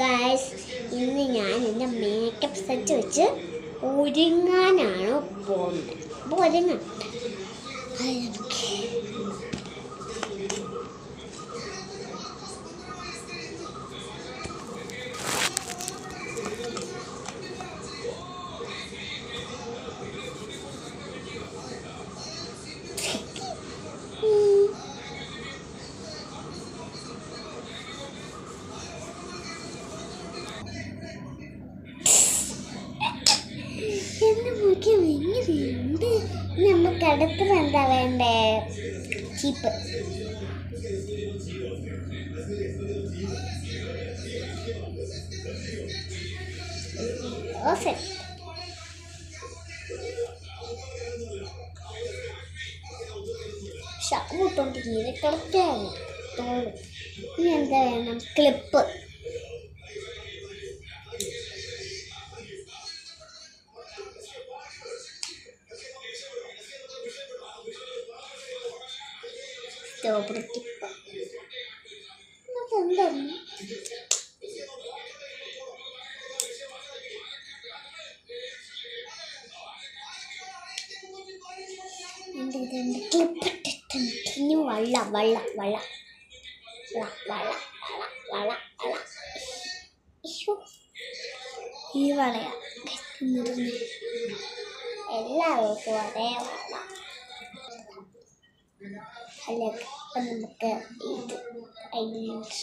Guys ഇന്ന് ഞാൻ എന്റെ മേക്കപ്പ് സെറ്റ് വെച്ച് ഒരുങ്ങാനാണ് പോകുന്നത്. അപ്പോൾ ഒരുങ്ങാം. മുഖം ഇനി നമുക്ക് അടുത്തത് എന്താ വേണ്ടേ? ചീപ്പ്. ഓ സെറ്റ് ഷാമിട്ടോണ്ട് തീരെ കിടക്കാണ്. തോന്നും ഇനി എന്താ വേണം? ക്ലിപ്പ്. സ്ട്രോബെറി ടിപ്പ് അതെന്താണ് എന്റെ ഇതെന്റെ ക്ലിപ്പ് ഇട്ടിട്ടുണ്ട് ഇനി വള്ള വള്ള വള്ള വള വള വള വള ഈ വളയാ എല്ലാവർക്കും ഒരേ വള അല്ല ഇപ്പം നമുക്ക് ഇത് ഐലൻസ്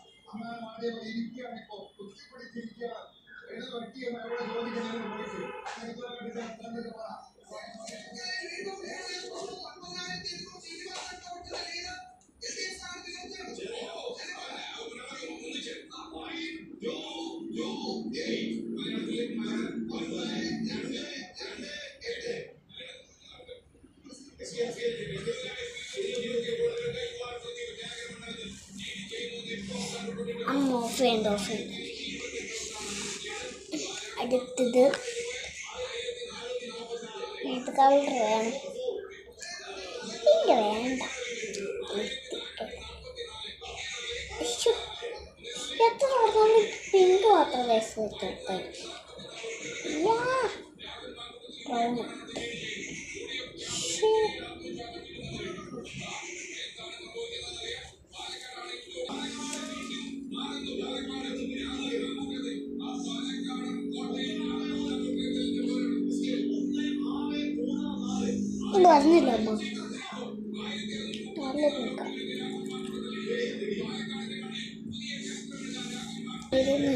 தமிழ்நாடு இருக்கியான குச்சிப்படி இருக்கியா எழுத வட்டி என்ன எவ்வளவு ஜோதிகள் எனக்கு ഓഫ് ചെയ്യണ്ട ഓഫ് ചെയ്യണ്ട അടുത്തത് ഏത് കളർ വേണം. പിങ്ക് വേണ്ട. എത്ര പറഞ്ഞാലും പിങ്ക് മാത്രം വേസ്റ്റ് വരുന്നില്ല അമ്മ. നല്ല പിങ്ക ഇരുന്ന്.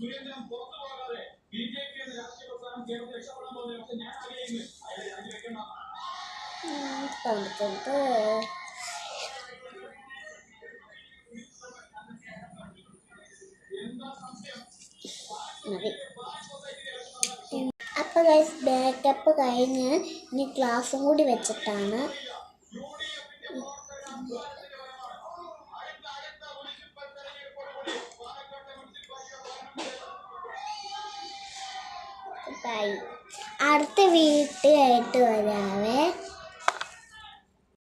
apa guys dari up kayaknya ini kelas mau di baca tanah bye അടുത്ത വീട്ടിലായിട്ട് വരാവേ.